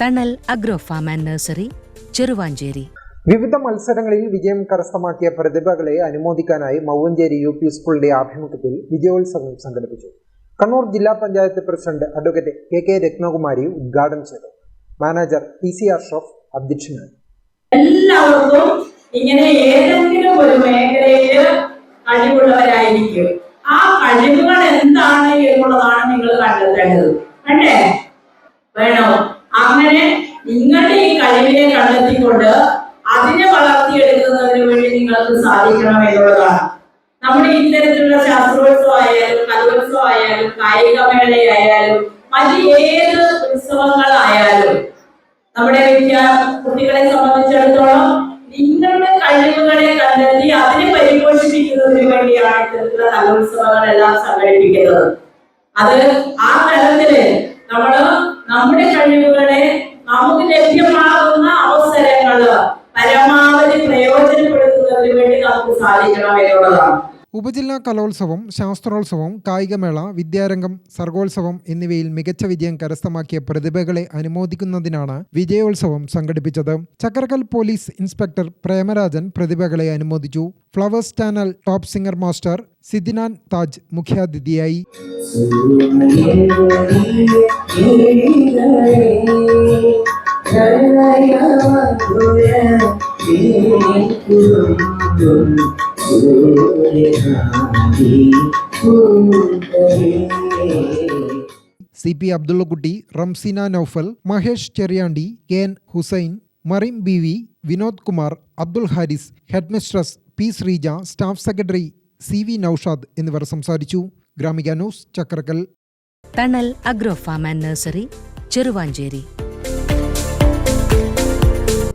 Thanal agro farm and nursery Cheruvanchery. വിവിധ മത്സരങ്ങളിൽ വിജയം കരസ്ഥമാക്കിയ പ്രതിഭകളെ അനുമോദിക്കാനായി മൗവഞ്ചേരി യു പി സ്കൂളിന്റെ ആഭിമുഖ്യത്തിൽ വിജയോത്സവം സംഘടിപ്പിച്ചു. കണ്ണൂർ ജില്ലാ panchayat president advocate K K Ratnakumari ഉദ്ഘാടനം ചെയ്തു. മാനേജർ ടി സി അഷ്റഫ് അധ്യക്ഷനായി. എല്ലാവർക്കും ഇങ്ങനെ ഏതെങ്കിലും ഒരു മേഖലയിൽ കഴിവുള്ളവരായിരിക്കും. ആ കഴിവുകൾ എന്താണ് എന്നുള്ളതാണ് നിങ്ങൾ കണ്ടെത്തേണ്ടത്. വേണ്ടേ വേണോ? അങ്ങനെ നിങ്ങളുടെ ഈ കഴിവിനെ കണ്ടെത്തിക്കൊണ്ട് അതിനെ വളർത്തിയെടുക്കുന്നതിന് വേണ്ടി നിങ്ങൾക്ക് സാധിക്കണം എന്നുള്ളതാണ്. നമ്മുടെ ഇത്തരത്തിലുള്ള ശാസ്ത്രോത്സവം ആയാലും കലോത്സവം ആയാലും കായികമേളയായാലും മറ്റ് ഏത് ഉത്സവങ്ങളായാലും നമ്മുടെ വിദ്യാ കുട്ടികളെ സംബന്ധിച്ചിടത്തോളം നിങ്ങളുടെ കഴിവുകളെ കണ്ടെത്തി അതിനെ പരിപോഷിപ്പിക്കുന്നതിന് വേണ്ടിയാണ് ഇത്തരത്തിലുള്ള കലോത്സവങ്ങളെല്ലാം സംഘടിപ്പിക്കുന്നത്. അത് ആ തലത്തിൽ നമ്മൾ നമ്മുടെ കഴിവുകളെ നമുക്ക് ലഭ്യമാകുന്ന അവസരങ്ങൾ പരമാവധി പ്രയോജനപ്പെടുത്തുന്നതിന് വേണ്ടി നമുക്ക് സാധിക്കണം എന്നുള്ളതാണ്. ഉപജില്ലാ കലോത്സവം ശാസ്ത്രോത്സവം കായികമേള വിദ്യാരംഗം സർഗോത്സവം എന്നിവയിൽ മികച്ച വിജയം കരസ്ഥമാക്കിയ പ്രതിഭകളെ അനുമോദിക്കുന്നതിനാണ് വിജയോത്സവം സംഘടിപ്പിച്ചത്. ചക്കരക്കൽ പോലീസ് ഇൻസ്പെക്ടർ പ്രേമരാജൻ പ്രതിഭകളെ അനുമോദിച്ചു. Flowers channel top singer master Sidinan Taj മുഖ്യാതിഥിയായി. C P Abdullakutty Ramseena Noufal Mahesh Cheriyandi K N Hussain മറിം B V Vinod Kumar Abdul Haris headmistress P Sreeja staff secretary C V Noushad എന്നിവർ സംസാരിച്ചു. Gramika news Chakkarakkal. Thanal agro farm and nursery Cheruvanchery.